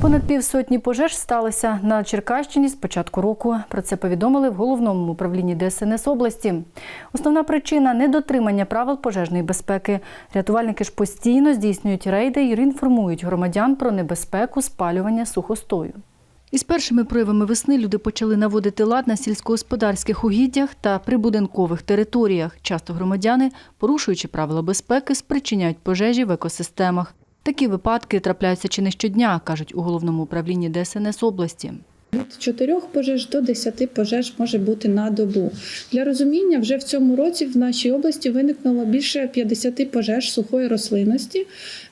Понад півсотні пожеж сталося на Черкащині з початку року. Про це повідомили в головному управлінні ДСНС області. Основна причина недотримання правил пожежної безпеки. Рятувальники ж постійно здійснюють рейди і інформують громадян про небезпеку спалювання сухостою. Із першими проявами весни люди почали наводити лад на сільськогосподарських угіддях та прибудинкових територіях. Часто громадяни, порушуючи правила безпеки, спричиняють пожежі в екосистемах. Такі випадки трапляються чи не щодня, кажуть у головному управлінні ДСНС області. Від 4 пожеж до 10 пожеж може бути на добу. Для розуміння, вже в цьому році в нашій області виникнуло більше 50 пожеж сухої рослинності.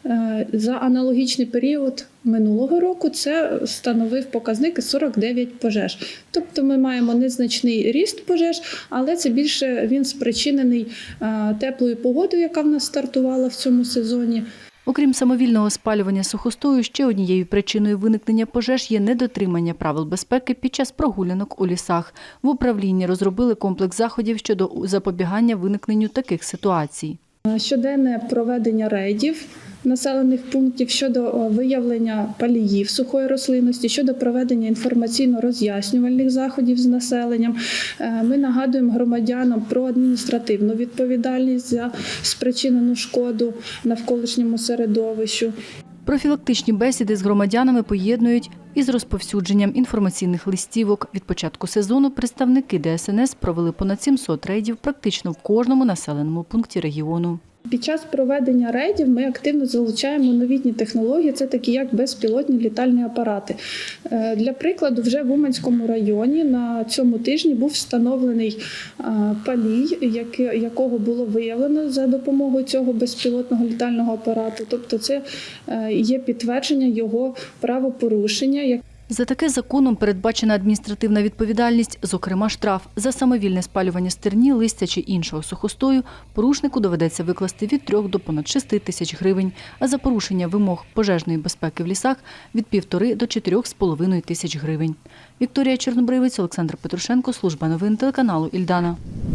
Е, За аналогічний період минулого року це становив показник 49 пожеж. Тобто ми маємо незначний ріст пожеж, але це більше він спричинений е, теплою погодою, яка в нас стартувала в цьому сезоні. Окрім самовільного спалювання сухостою, ще однією причиною виникнення пожеж є недотримання правил безпеки під час прогулянок у лісах. В управлінні розробили комплекс заходів щодо запобігання виникненню таких ситуацій. Щоденне проведення рейдів населених пунктів щодо виявлення паліїв сухої рослинності, щодо проведення інформаційно-роз'яснювальних заходів з населенням. Е, Ми нагадуємо громадянам про адміністративну відповідальність за спричинену шкоду навколишньому середовищу. Профілактичні бесіди з громадянами поєднують із розповсюдженням інформаційних листівок. Від початку сезону представники ДСНС провели понад 700 рейдів практично в кожному населеному пункті регіону. Під час проведення рейдів ми активно залучаємо новітні технології, це такі як безпілотні літальні апарати. Е, Для прикладу, вже в Уманському районі на цьому тижні був встановлений е, палій, якого було виявлено за допомогою цього безпілотного літального апарату. Тобто, це е, є підтвердження його правопорушення. За таке законом передбачена адміністративна відповідальність, зокрема штраф. За самовільне спалювання стерні, листя чи іншого сухостою порушнику доведеться викласти від 3 до понад 6 тисяч гривень, а за порушення вимог пожежної безпеки в лісах від півтори до 4,5 тисяч гривень. Вікторія Чорнобривець, Олександр Петрушенко, служба новин телеканалу Ільдана.